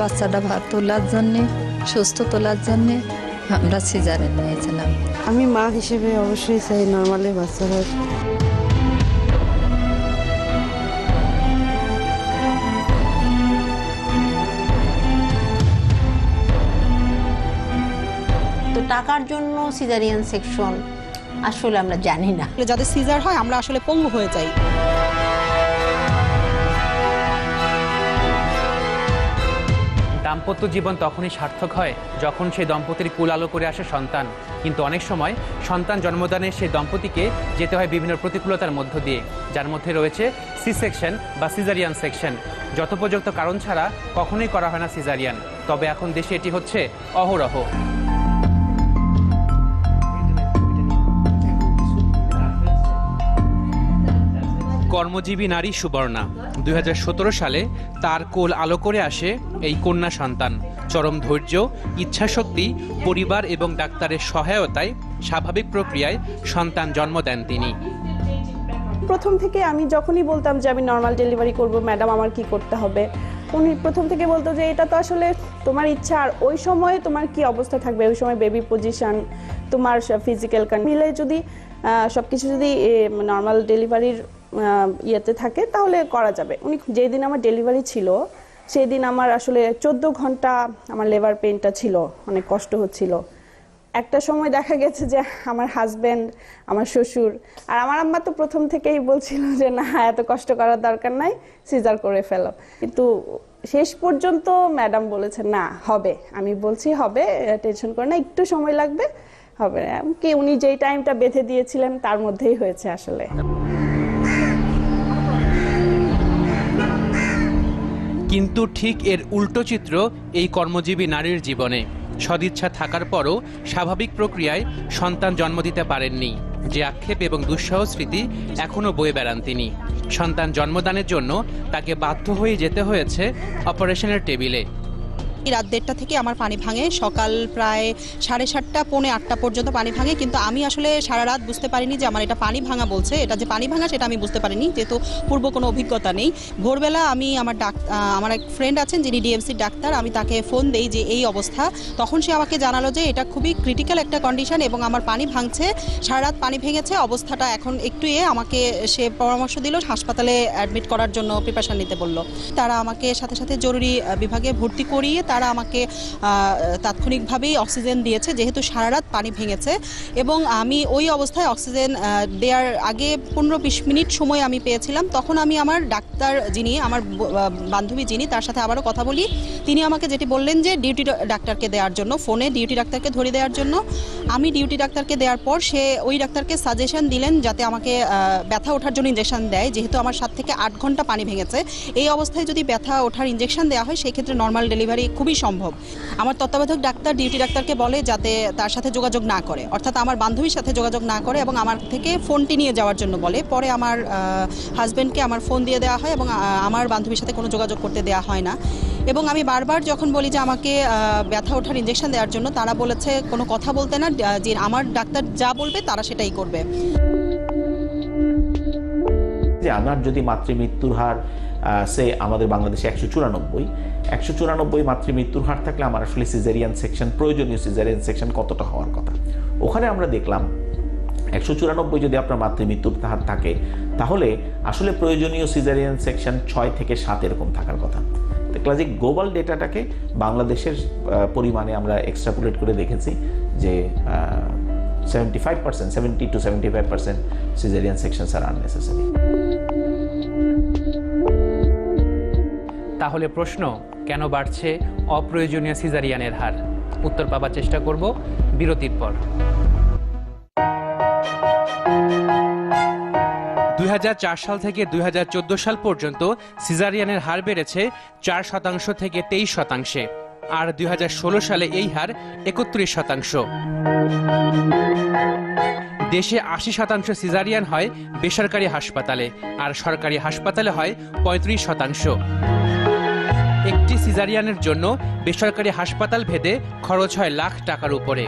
বাচ্চাটা ভাত তোলার জন্যে সুস্থ তোলার জন্যে আমরা সিজারে নিয়েছিলাম আমি মা হিসেবে অবশ্যই চাই নর্মালি বাচ্চা হোক তো টাকার জন্য সিজারিয়ান সেকশন আসলে আমরা জানি না। যাদের সিজার হয় আমরা আসলে পঙ্গু হয়ে যাই। দাম্পত্য জীবন তখনই সার্থক হয় যখন সেই দম্পতির কুল আলো করে আসে সন্তান। কিন্তু অনেক সময় সন্তান জন্মদানে সেই দম্পতিকে যেতে হয় বিভিন্ন প্রতিকূলতার মধ্য দিয়ে। যার মধ্যে রয়েছে সি সেকশন বা সিজারিয়ান সেকশন। যথোপযুক্ত কারণ ছাড়া কখনোই করা হয় না সিজারিয়ান। তবে এখন দেশে এটি হচ্ছে অহরহ। কর্মজীবী নারী সুবর্ণা। দু হাজার সতেরো সালে তার কোল আলো করে আসে এই কন্যা সন্তান। চরম ধৈর্য, ইচ্ছাশক্তি, পরিবার এবং ডাক্তারের সহায়তায় স্বাভাবিক প্রক্রিয়ায় সন্তান জন্ম দেন তিনি। প্রথম থেকে আমি যখনই বলতাম যে আমি নর্মাল ডেলিভারি করব ম্যাডাম আমার কি করতে হবে? উনি প্রথম থেকে বলতো যে, এটা তো আসলে তোমার ইচ্ছা, আর ওই সময়ে তোমার কি অবস্থা থাকবে? ওই সময় বেবি পজিশন তোমার ফিজিক্যাল মিলে যদি সব কিছু যদি নর্মাল ডেলিভারির ইয়েতে থাকে, তাহলে করা যাবে। উনি যেই দিন আমার ডেলিভারি ছিল সেই দিন আমার আসলে চোদ্দ ঘণ্টা আমার লেবার পেনটা ছিল, অনেক কষ্ট হচ্ছিল। একটা সময় দেখা গেছে যে আমার হাজব্যান্ড আমার শ্বশুর, আর আমার আম্মা তো প্রথম থেকেই বলছিল যে, না, এত কষ্ট করার দরকার নাই সিজার করে ফেলো। কিন্তু শেষ পর্যন্ত ম্যাডাম বলেছে, না, হবে। আমি বলছি, হবে টেনশন করে না, একটু সময় লাগবে, হবে। কি উনি যেই টাইমটা বেঁধে দিয়েছিলেন, তার মধ্যেই হয়েছে আসলে। কিন্তু ঠিক এর উল্টো চিত্র এই কর্মজীবী নারীর জীবনে। সদিচ্ছা থাকার পরও স্বাভাবিক প্রক্রিয়ায় সন্তান জন্ম দিতে পারেননি, যে আক্ষেপ এবং দুঃসহ স্মৃতি এখনও বয়ে বেড়ান তিনি। সন্তান জন্মদানের জন্য তাকে বাধ্য হয়ে যেতে হয়েছে অপারেশনের টেবিলে। রাত দেড়টা থেকে আমার পানি ভাঙে। সকাল প্রায় সাড়ে সাতটা, পৌনে আটটা পর্যন্ত পানি ভাঙে, কিন্তু আমি আসলে সারা রাত বুঝতে পারিনি যে আমার এটা পানি ভাঙা বলছে। এটা যে পানি ভাঙা সেটা আমি বুঝতে পারিনি, যেহেতু পূর্ব কোনো অভিজ্ঞতা নেই। ভোরবেলা আমি আমার ডাক আমার এক ফ্রেন্ড আছেন যিনি ডিএমসির ডাক্তার, আমি তাকে ফোন দেই যে এই অবস্থা। তখন সে আমাকে জানালো যে এটা খুবই ক্রিটিক্যাল একটা কন্ডিশন এবং আমার পানি ভাঙছে, সারা রাত পানি ভেঙেছে, অবস্থাটা এখন একটু এ আমাকে সে পরামর্শ দিল, হাসপাতালে অ্যাডমিট করার জন্য প্রিপারেশন নিতে বলল। তারা আমাকে সাথে সাথে জরুরি বিভাগে ভর্তি করিয়ে তারা আমাকে তাৎক্ষণিকভাবেই অক্সিজেন দিয়েছে, যেহেতু সারা রাত পানি ভেঙেছে। এবং আমি ওই অবস্থায় অক্সিজেন দেওয়ার আগে পনেরো বিশ মিনিট সময় আমি পেয়েছিলাম। তখন আমি আমার ডাক্তার যিনি, আমার বান্ধবী যিনি, তার সাথে আবারও কথা বলি। তিনি আমাকে যেটি বললেন যে, ডিউটি ডাক্তারকে দেওয়ার জন্য, ফোনে ডিউটি ডাক্তারকে ধরে দেওয়ার জন্য। আমি ডিউটি ডাক্তারকে দেওয়ার পর সে ওই ডাক্তারকে সাজেশন দিলেন যাতে আমাকে ব্যথা ওঠার জন্য ইঞ্জেকশন দেয়, যেহেতু আমার সাত থেকে আট ঘণ্টা পানি ভেঙেছে। এই অবস্থায় যদি ব্যথা ওঠার ইঞ্জেকশন দেওয়া হয় সেই ক্ষেত্রে নর্মাল ডেলিভারি খুবই সম্ভব। আমার তত্ত্বাবধায়ক ডাক্তার ডিউটি ডাক্তারকে বলে যাতে তার সাথে যোগাযোগ না করে। অর্থাৎ আমার বান্ধবীর সাথে যোগাযোগ না করে এবং আমার থেকে ফোনটি নিয়ে যাওয়ার জন্য বলে। পরে আমার হাজব্যান্ডকে আমার ফোন দিয়ে দেওয়া হয় এবং আমার বান্ধবীর সাথে কোনো যোগাযোগ করতে দেওয়া হয় না। এবং আমি বারবার যখন বলি যে আমাকে ব্যথা ওঠার ইঞ্জেকশন দেওয়ার জন্য, তারা বলেছে কোনো কথা বলতে না। যে আমার ডাক্তার যা বলবে তারা সেটাই করবে। যে আমার যদি মাতৃমৃত্যুর হার সে আমাদের বাংলাদেশে একশো চুরানব্বই একশো চুরানব্বই মাতৃমৃত্যুর হার থাকলে আমার আসলে সিজারিয়ান সেকশন প্রয়োজনীয় সিজারিয়ান সেকশন কতটা হওয়ার কথা। ওখানে আমরা দেখলাম একশো চুরানব্বই যদি আপনার মাতৃমৃত্যুর হার থাকে, তাহলে আসলে প্রয়োজনীয় সিজারিয়ান সেকশন ছয় থেকে সাত এরকম থাকার কথা। যে গ্লোবাল ডেটাটাকে বাংলাদেশের পরিমাণে আমরা এক্সট্রাপুলেট করে দেখেছি যে seventy five percent seventy two seventy five percent caesarean sections আর আননেসেসারি তাহলে প্রশ্ন, কেন বাড়ছে অপ্রয়োজনীয় সিজারিয়ানের হার? উত্তর পাবার চেষ্টা করব বিরতির পর। দুই হাজার চার সাল থেকে দুই হাজার চোদ্দ সাল পর্যন্ত সিজারিয়ানের হার বেড়েছে চার শতাংশ থেকে তেইশ শতাংশে, আর দুই হাজার ষোলো সালে এই হার একত্রিশ শতাংশ। দেশে আশি শতাংশ সিজারিয়ান হয় বেসরকারি হাসপাতালে, আর সরকারি হাসপাতালে হয় পঁয়ত্রিশ শতাংশ। সিজারিয়ানের জন্য বেসরকারি হাসপাতাল ভেদে খরচ হয় লাখ টাকার উপরে।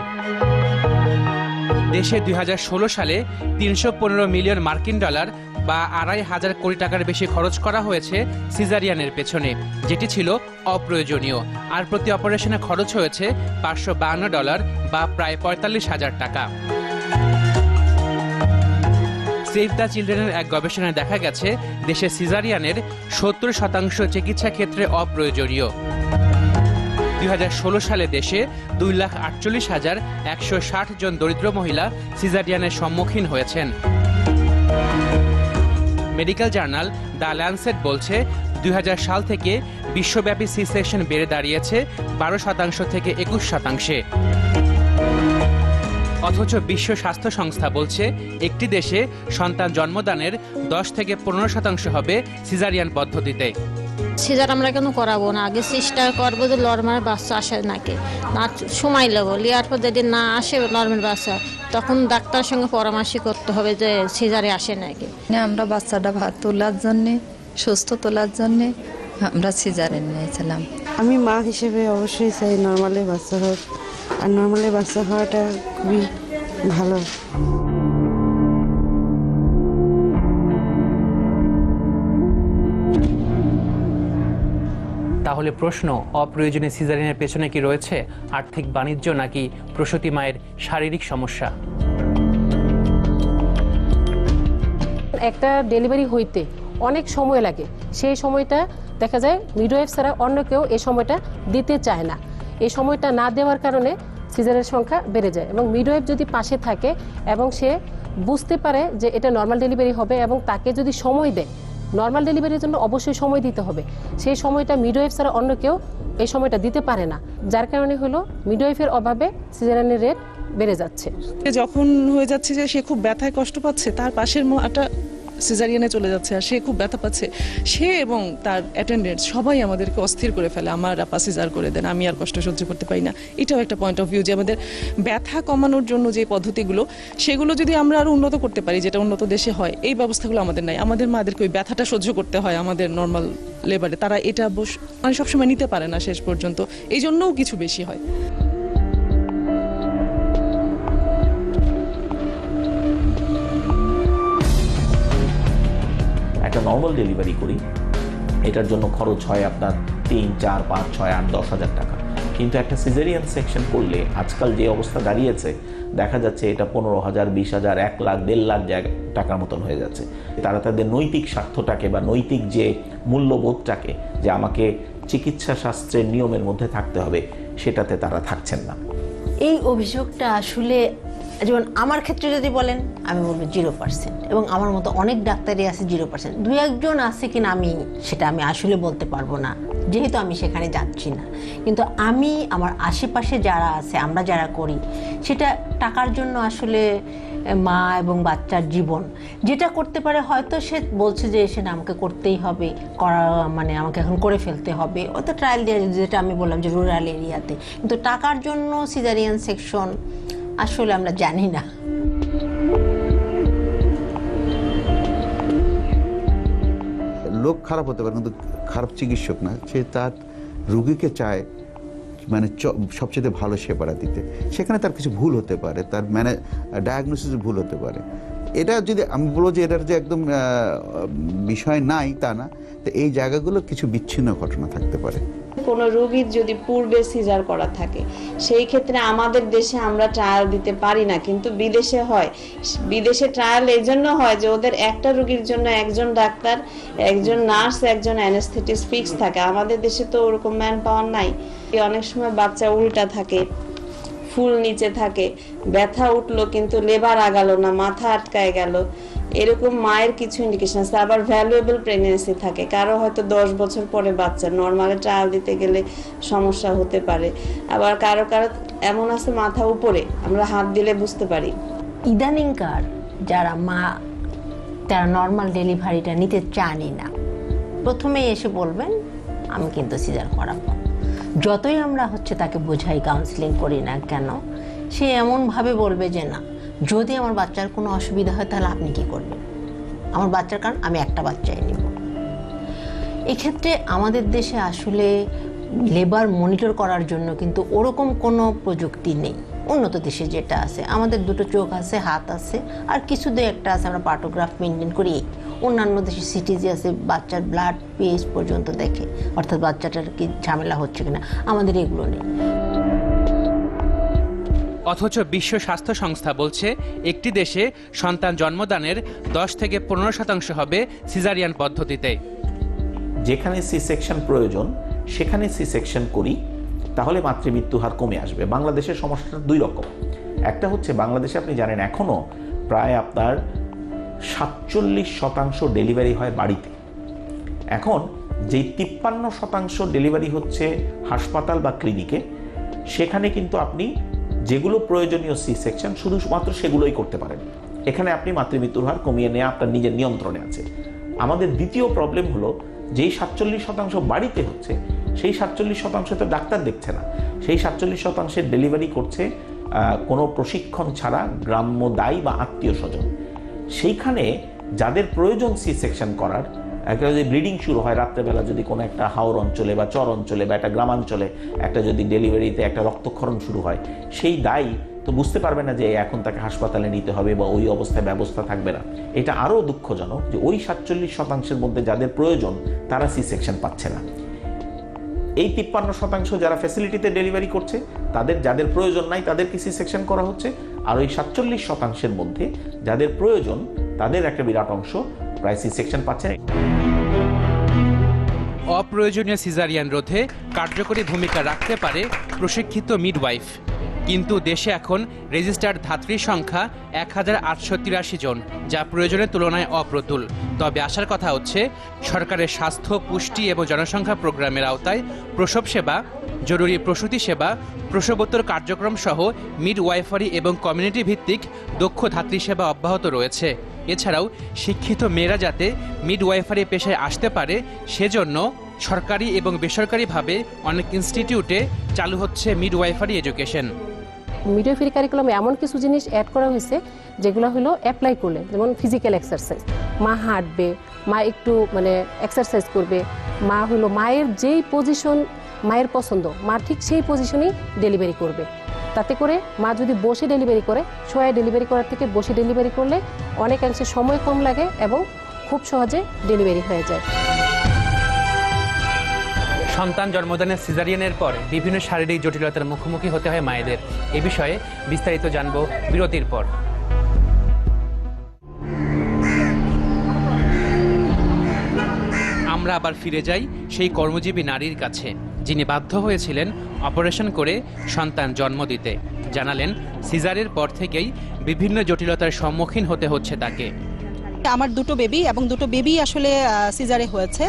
দেশে দুই হাজার ষোলো সালে তিনশো পনেরো মিলিয়ন মার্কিন ডলার বা আড়াই হাজার কোটি টাকার বেশি খরচ করা হয়েছে সিজারিয়ানের পেছনে, যেটি ছিল অপ্রয়োজনীয়। আর প্রতি অপারেশনে খরচ হয়েছে পাঁচশো ডলার বা প্রায় পঁয়তাল্লিশ হাজার টাকা। সেভ দ্য চিলড্রেনের এক গবেষণায় দেখা গেছে, দেশে সিজারিয়ানের সত্তর শতাংশ চিকিৎসা ক্ষেত্রে অপ্রয়োজনীয়। দুই হাজার ষোলো সালে দেশে দুই লাখ আটচল্লিশ হাজার একশো ষাট জন দরিদ্র মহিলা সিজারিয়ানের সম্মুখীন হয়েছেন। মেডিকেল জার্নাল দ্য ল্যান্সেট বলছে, দুই হাজার সাল থেকে বিশ্বব্যাপী সি সেকশন বেড়ে দাঁড়িয়েছে, বারো শতাংশ থেকে একুশ শতাংশে। অথচ বিশ্ব স্বাস্থ্য সংস্থা বলছে একটি দেশে সন্তান জন্মদানের দশ থেকে পনেরো শতাংশ হবে সিজারিয়ান পদ্ধতিতে। সিজার আমরা কেন করাবো না? আগে চেষ্টা করব যে নর্মাল বাচ্চা আসে নাকি। না সময় লাগবো লিয়ার পর যদি না আসে নর্মাল বাচ্চা তখন ডাক্তারের সঙ্গে পরামর্শ করতে হবে যে সিজারে আসে নাকি। মানে আমরা বাচ্চাটা তোলার জন্যে সুস্থ তোলার জন্যে আমরা সিজারে নিয়েছিলাম। আমি মা হিসেবে অবশ্যই চাই নর্মালি বাচ্চা হোক। আর নর্মালি বাচ্চা হওয়াটা খুবই ভালো। তাহলে প্রশ্ন অপ্রয়োজনীয় সিজারিনের পেছনে কি রয়েছে আর্থিক বাণিজ্য নাকি প্রসূতি মায়ের শারীরিক সমস্যা? একটা ডেলিভারি হইতে অনেক সময় লাগে। সেই সময়টা দেখা যায় মিডওয়াইফ ছাড়া অন্য কেউ এই সময়টা দিতে চায় না। এই সময়টা না দেওয়ার কারণে সিজারের সংখ্যা বেড়ে যায় এবং মিডওয়েভ যদি পাশে থাকে এবং সে বুঝতে পারে যে এটা নর্মাল ডেলিভারি হবে এবং তাকে যদি সময় দেয় নর্মাল ডেলিভারির জন্য অবশ্যই সময় দিতে হবে। সেই সময়টা মিডওয়েভ ছাড়া অন্য কেউ এই সময়টা দিতে পারে না। যার কারণে হলো মিডওয়াইফের অভাবে সিজারানের রেট বেড়ে যাচ্ছে। যখন হয়ে যাচ্ছে যে সে খুব ব্যথায় কষ্ট পাচ্ছে, তার পাশের একটা সিজারিয়ানে চলে যাচ্ছে আর সে খুব ব্যথা পাচ্ছে। সে এবং তার অ্যাটেন্ডেন্ট সবাই আমাদেরকে অস্থির করে ফেলে। আমার আপা সিজার করে দেন, আমি আর কষ্ট সহ্য করতে পারি না। এটাও একটা পয়েন্ট অফ ভিউ যে আমাদের ব্যথা কমানোর জন্য যে পদ্ধতিগুলো, সেগুলো যদি আমরা আরও উন্নত করতে পারি, যেটা উন্নত দেশে হয়, এই ব্যবস্থাগুলো আমাদের নাই। আমাদের মাদেরকে ওই ব্যথাটা সহ্য করতে হয় আমাদের নর্মাল লেবারে তারা এটা মানে সবসময় নিতে পারে না শেষ পর্যন্ত। এই জন্যও কিছু বেশি হয়। একটা নর্মাল ডেলিভারি করি, এটার জন্য খরচ হয় আপনার তিন, চার, পাঁচ, ছয়, আট, দশ হাজার টাকা। কিন্তু একটা সিজারিয়ান সেকশন করলে আজকাল যে অবস্থা দাঁড়িয়েছে, দেখা যাচ্ছে এটা পনেরো হাজার, বিশ হাজার, এক লাখ, দেড় লাখ টাকার মতন হয়ে যাচ্ছে। তারা তাদের নৈতিক স্বার্থটাকে বা নৈতিক যে মূল্যবোধটাকে যে আমাকে চিকিৎসা শাস্ত্রের নিয়মের মধ্যে থাকতে হবে, সেটাতে তারা থাকছেন না। এই অভিযোগটা আসলে যেমন আমার ক্ষেত্রে যদি বলেন, আমি বলব জিরো পার্সেন্ট। এবং আমার মতো অনেক ডাক্তারই আছে জিরো পার্সেন্ট। দু একজন আছে কিনা আমি সেটা আমি আসলে বলতে পারব না। যেহেতু আমি সেখানে যাচ্ছি না। কিন্তু আমি, আমার আশেপাশে যারা আছে, আমরা যারা করি, সেটা টাকার জন্য আসলে মা এবং বাচ্চার জীবন। যেটা করতে পারে হয়তো সে বলছে যে সেটা আমাকে করতেই হবে। করা মানে আমাকে এখন করে ফেলতে হবে। অত ট্রায়াল দেওয়া যেটা আমি বললাম যে রুরাল এরিয়াতে কিন্তু টাকার জন্য সিজারিয়ান সেকশন আসলে আমরা জানি না। লোক খারাপ হতে পারে, কিন্তু খারাপ চিকিৎসক না। সে তার রুগীকে চায় মানে সবচেয়ে ভালো সেবাটা দিতে। সেখানে তার কিছু ভুল হতে পারে, তার মানে ডায়াগনোসিস ভুল হতে পারে। এটা যদি, আমি বলব যে এটার যে একদম বিষয় নাই তা না, তো এই জায়গাগুলো কিছু বিচ্ছিন্ন ঘটনা থাকতে পারে। কোনো রোগীর যদি পূর্বে সিজার করা থাকে, সেই ক্ষেত্রে আমাদের দেশে আমরা ট্রায়াল দিতে পারি না। কিন্তু বিদেশে হয়। বিদেশে ট্রায়াল এই জন্য হয় যে ওদের একটা রোগীর জন্য একজন ডাক্তার, একজন নার্স, একজন অ্যানেস্থেটিস ফিক্স থাকে। আমাদের দেশে তো ওরকম ম্যান পাওয়ার নাই। অনেক সময় বাচ্চা উল্টা থাকে, ফুল নিচে থাকে, ব্যথা উঠল কিন্তু লেবার আগালো না, মাথা আটকায় গেল। এরকম মায়ের কিছু ইন্ডিকেশন আছে। আবার ভ্যালুয়েবল প্রেগনেন্সি থাকে। কারও হয়তো দশ বছর পরে বাচ্চা। নর্মালি ট্রায়াল দিতে গেলে সমস্যা হতে পারে। আবার কারও কারও এমন আছে মাথা উপরে। আমরা হাত দিলে বুঝতে পারি। ইদানিংকার যারা মা, তারা নর্মাল ডেলিভারিটা নিতে চানই না। প্রথমেই এসে বলবেন, আমি কিন্তু সিজার করাবো। যতই আমরা হচ্ছে তাকে বোঝাই কাউন্সিলিং করি না কেন, সে এমনভাবে বলবে যে, না। যদি আমার বাচ্চার কোনো অসুবিধা হয়, তাহলে আপনি কি করবেন? আমার বাচ্চার কারণ আমি একটা বাচ্চাই নিব। এক্ষেত্রে আমাদের দেশে আসলে লেবার মনিটর করার জন্য কিন্তু ওরকম কোনো প্রযুক্তি নেই। উন্নত দেশে যেটা আছে, আমাদের দুটো চোখ আছে, হাত আছে, আর কিছু দু একটা আছে আমরা পার্টোগ্রাফ মেনটেন করি। অন্যান্য দেশে সিটিজি আছে, বাচ্চার ব্লাড পিএইচ পর্যন্ত দেখে, অর্থাৎ বাচ্চাটার কি ঝামেলা হচ্ছে কিনা, আমাদের এগুলো নেই। অথচ বিশ্ব স্বাস্থ্য সংস্থা বলছে, একটি দেশে সন্তান জন্মদানের দশ থেকে পনেরো শতাংশ হবে সিজারিয়ান পদ্ধতিতে। যেখানে সি সেকশন প্রয়োজন, সেখানে সি সেকশন করি, তাহলে মাতৃমৃত্যু হার কমে আসবে। বাংলাদেশের সমস্যাটা দুই রকম। একটা হচ্ছে, বাংলাদেশে আপনি জানেন এখনও প্রায় আপনার সাতচল্লিশ শতাংশ ডেলিভারি হয় বাড়িতে। এখন যেই তিপ্পান্ন শতাংশ ডেলিভারি হচ্ছে হাসপাতাল বা ক্লিনিকে, সেখানে কিন্তু আপনি যেগুলো প্রয়োজনীয় সি সেকশন শুধুমাত্র সেগুলোই করতে পারেন। এখানে আপনি মাতৃমৃত্যুর হার কমিয়ে নেওয়া আপনার নিজের নিয়ন্ত্রণে আছে। আমাদের দ্বিতীয় প্রবলেম হলো, যেই সাতচল্লিশ শতাংশ বাড়িতে হচ্ছে, সেই সাতচল্লিশ শতাংশ তো ডাক্তার দেখছে না। সেই সাতচল্লিশ শতাংশের ডেলিভারি করছে কোনো প্রশিক্ষণ ছাড়া গ্রাম্য দায়ী বা আত্মীয় স্বজন। সেইখানে যাদের প্রয়োজন সি সেকশন করার একটা যদি ব্লিডিং শুরু হয় রাত্রেবেলা যদি কোনো একটা হাওর অঞ্চলে বা চর অঞ্চলে বা একটা গ্রামাঞ্চলে একটা যদি ডেলিভারিতে একটা রক্তক্ষরণ শুরু হয়, সেই দায়ী তো বুঝতে পারবে না যে এখন তাকে হাসপাতালে নিতে হবে বা ওই অবস্থায় ব্যবস্থা থাকবে না। এটা আরও দুঃখজনক যে ওই সাতচল্লিশ শতাংশের মধ্যে যাদের প্রয়োজন, তারা সি সেকশন পাচ্ছে না। এই তিপ্পান্ন শতাংশ যারা ফ্যাসিলিটিতে ডেলিভারি করছে, তাদের যাদের প্রয়োজন নাই, তাদেরকে সি সেকশন করা হচ্ছে। আর ওই সাতচল্লিশ শতাংশের মধ্যে যাদের প্রয়োজন, তাদের একটা বিরাট অংশ প্রায় সি সেকশন পাচ্ছে। না অপ্রয়োজনীয় সিজারিয়ান রোধে কার্যকরী ভূমিকা রাখতে পারে প্রশিক্ষিত মিডওয়াইফ। কিন্তু দেশে এখন রেজিস্টার্ড ধাত্রীর সংখ্যা এক হাজার আটশো তিরাশি জন, যা প্রয়োজনের তুলনায় অপ্রতুল। তবে আসার কথা হচ্ছে, সরকারের স্বাস্থ্য, পুষ্টি এবং জনসংখ্যা প্রোগ্রামের আওতায় প্রসব সেবা, জরুরি প্রসূতি সেবা, প্রসবোত্তর কার্যক্রম সহ মিড ওয়াইফারি এবং কমিউনিটি ভিত্তিক দক্ষ ধাত্রী সেবা অব্যাহত রয়েছে। এছাড়াও শিক্ষিত মেয়েরা যাতে মিডওয়াইফারি পেশায় আসতে পারে, সেজন্য সরকারি এবং বেসরকারিভাবে অনেক ইনস্টিটিউটে চালু হচ্ছে মিডওয়াইফারি এডুকেশন মিডিওফিরি কারিকুলামে এমন কিছু জিনিস অ্যাড করা হয়েছে, যেগুলো হলো অ্যাপ্লাই করলে, যেমন ফিজিক্যাল এক্সারসাইজ মা হাঁটবে, মা একটু মানে এক্সারসাইজ করবে, মা হলো মায়ের যেই পজিশন মায়ের পছন্দ, মা ঠিক সেই পজিশনেই ডেলিভারি করবে। তাতে করে মা যদি বসে ডেলিভারি করে শোয়ে ডেলিভারি করার থেকে বসে ডেলিভারি করলে অনেকাংশে সময় কম লাগে এবং খুব সহজে ডেলিভারি হয়ে যায়। সন্তান জন্মদানের সিজারিয়ানের পর বিভিন্ন শারীরিক জটিলতার মুখোমুখি হতে হয় মায়েদের। এ বিষয়ে বিস্তারিত জানব বিরতির পর। আমরা আবার ফিরে যাই সেই কর্মজীবী নারীর কাছে, যিনি বাধ্য হয়েছিলেন অপারেশন করে সন্তান জন্ম দিতে। জানালেন, সিজারের পর থেকেই বিভিন্ন জটিলতার সম্মুখীন হতে হচ্ছে তাকে। আমার দুটো বেবি এবং দুটো বেবি আসলে সিজারে হয়েছে।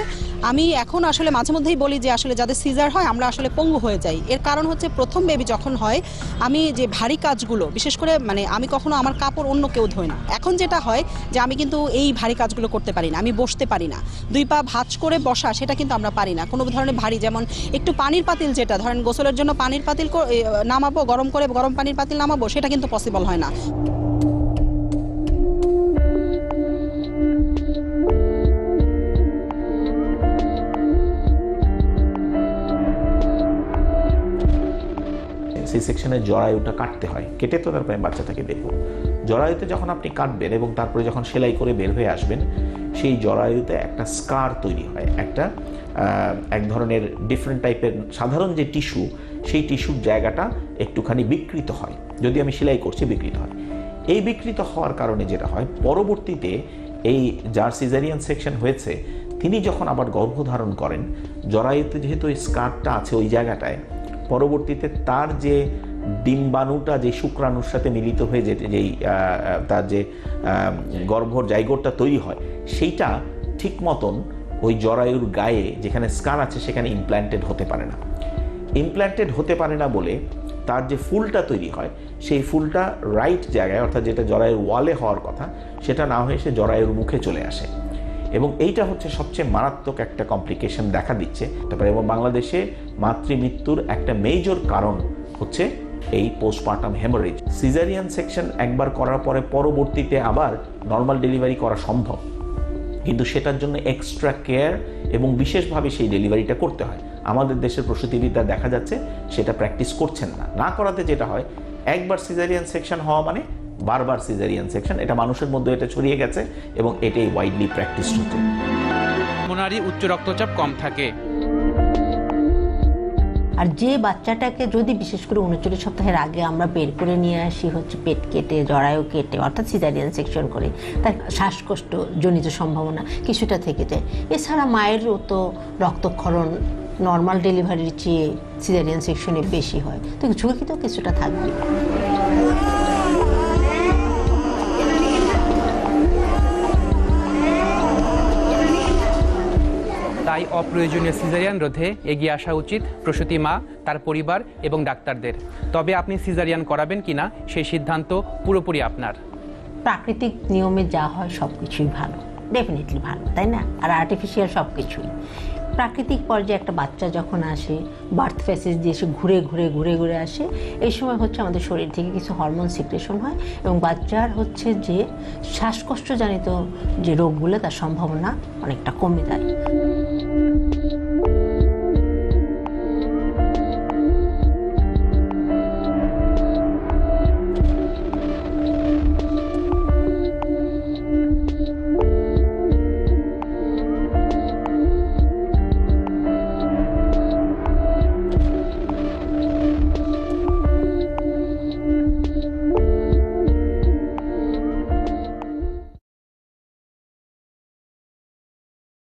আমি এখন আসলে মাঝে মধ্যেই বলি যে আসলে যাদের সিজার হয়, আমরা আসলে পঙ্গু হয়ে যাই। এর কারণ হচ্ছে প্রথম বেবি যখন হয়, আমি যে ভারী কাজগুলো, বিশেষ করে মানে আমি কখনো আমার কাপড় অন্য কেউ ধোয় না। এখন যেটা হয় যে আমি কিন্তু এই ভারী কাজগুলো করতে পারি না, আমি বসতে পারি না। দুই পা ভাঁজ করে বসা, সেটা কিন্তু আমরা পারি না। কোনো ধরনের ভারী, যেমন একটু পানির পাতিল যেটা, ধরেন গোসলের জন্য পানির পাতিল নামাবো, গরম করে গরম পানির পাতিল নামাবো, সেটা কিন্তু পসিবল হয় না। সি সেকশনের জরায়ুটা কাটতে হয়। কেটে তো তারপরে বাচ্চাটাকে দেখব। জরায়ুতে যখন আপনি কাটবেন এবং তারপরে যখন সেলাই করে বের হয়ে আসবেন, সেই জরায়ুতে একটা স্কার তৈরি হয়। একটা এক ধরনের ডিফারেন্ট টাইপের সাধারণ যে টিস্যু সেই টিস্যুর জায়গাটা একটুখানি বিকৃত হয়। যদি আমি সেলাই করছি, বিকৃত হয়। এই বিকৃত হওয়ার কারণে যেটা হয়, পরবর্তীতে এই যার সিজারিয়ান সেকশন হয়েছে, তিনি যখন আবার গর্ভধারণ করেন, জরায়ুতে যেহেতু ওই স্কারটা আছে ওই জায়গাটায় পরবর্তীতে তার যে ডিম্বাণুটা, যে শুক্রাণুর সাথে মিলিত হয়ে যেতে যেই তার যে গর্ভর জায়গোটটা তৈরি হয়, সেইটা ঠিক মতন ওই জরায়ুর গায়ে যেখানে স্কান আছে সেখানে ইমপ্ল্যান্টেড হতে পারে না। ইমপ্ল্যান্টেড হতে পারে না বলে তার যে ফুলটা তৈরি হয়, সেই ফুলটা রাইট জায়গায়, অর্থাৎ যেটা জরায়ুর ওয়ালে হওয়ার কথা, সেটা না হয়ে সে জরায়ুর মুখে চলে আসে। এবং এইটা হচ্ছে সবচেয়ে মারাত্মক একটা কমপ্লিকেশন দেখা দিচ্ছে। তারপরে এবং বাংলাদেশে মাতৃমৃত্যুর একটা মেজর কারণ হচ্ছে এই পোস্টপার্টাম হেমোরেজ সিজারিয়ান সেকশন একবার করার পরে পরবর্তীতে আবার নর্মাল ডেলিভারি করা সম্ভব। কিন্তু সেটার জন্য এক্সট্রা কেয়ার এবং বিশেষভাবে সেই ডেলিভারিটা করতে হয়। আমাদের দেশের প্রসূতিবিদ্যা দেখা যাচ্ছে সেটা প্র্যাকটিস করছেন না। না করাতে যেটা হয়, একবার সিজারিয়ান সেকশন হওয়া মানে বারবার সিজারিয়ান সেকশন এটা মানুষের মধ্যে এটা ছড়িয়ে গেছে এবং এটাই ওয়াইডলি প্র্যাকটিস হচ্ছে নারী উচ্চ রক্তচাপ কম থাকে। আর যে বাচ্চাটাকে যদি বিশেষ করে উনচল্লিশ সপ্তাহের আগে আমরা বের করে নিয়ে আসি হচ্ছে পেট কেটে জরায়ু কেটে অর্থাৎ সিজারিয়ান সেকশন করে তার শ্বাসকষ্ট জনিত সম্ভাবনা কিছুটা থেকে যায়। এছাড়া মায়েরও তো রক্তক্ষরণ নর্মাল ডেলিভারির চেয়ে সিজারিয়ান সেকশনে বেশি হয়। তো ঝুঁকি তো কিছুটা থাকবে। অপ্রয়োজনীয় সিজারিয়ান রোধে এগিয়ে আসা উচিত। প্রসূতি মা, তার পরিবার এবং ডাক্তারদের। তবে আপনি সিজারিয়ান করাবেন কিনা, সেই সিদ্ধান্ত পুরোপুরি আপনার। প্রাকৃতিক নিয়মে যা হয় সব কিছুই ভালো। ডেফিনেটলি ভালো, তাই না? আর আর্টিফিশিয়াল সব কিছুই প্রাকৃতিক পর্যায়ে একটা বাচ্চা যখন আসে বার্থ ফেসেস দিয়ে এসে ঘুরে ঘুরে ঘুরে ঘুরে আসে, এই সময় হচ্ছে আমাদের শরীর থেকে কিছু হরমোন সিক্রেশন হয় এবং বাচ্চার হচ্ছে যে শ্বাসকষ্টজনিত যে রোগগুলো তার সম্ভাবনা অনেকটা কমে যায়।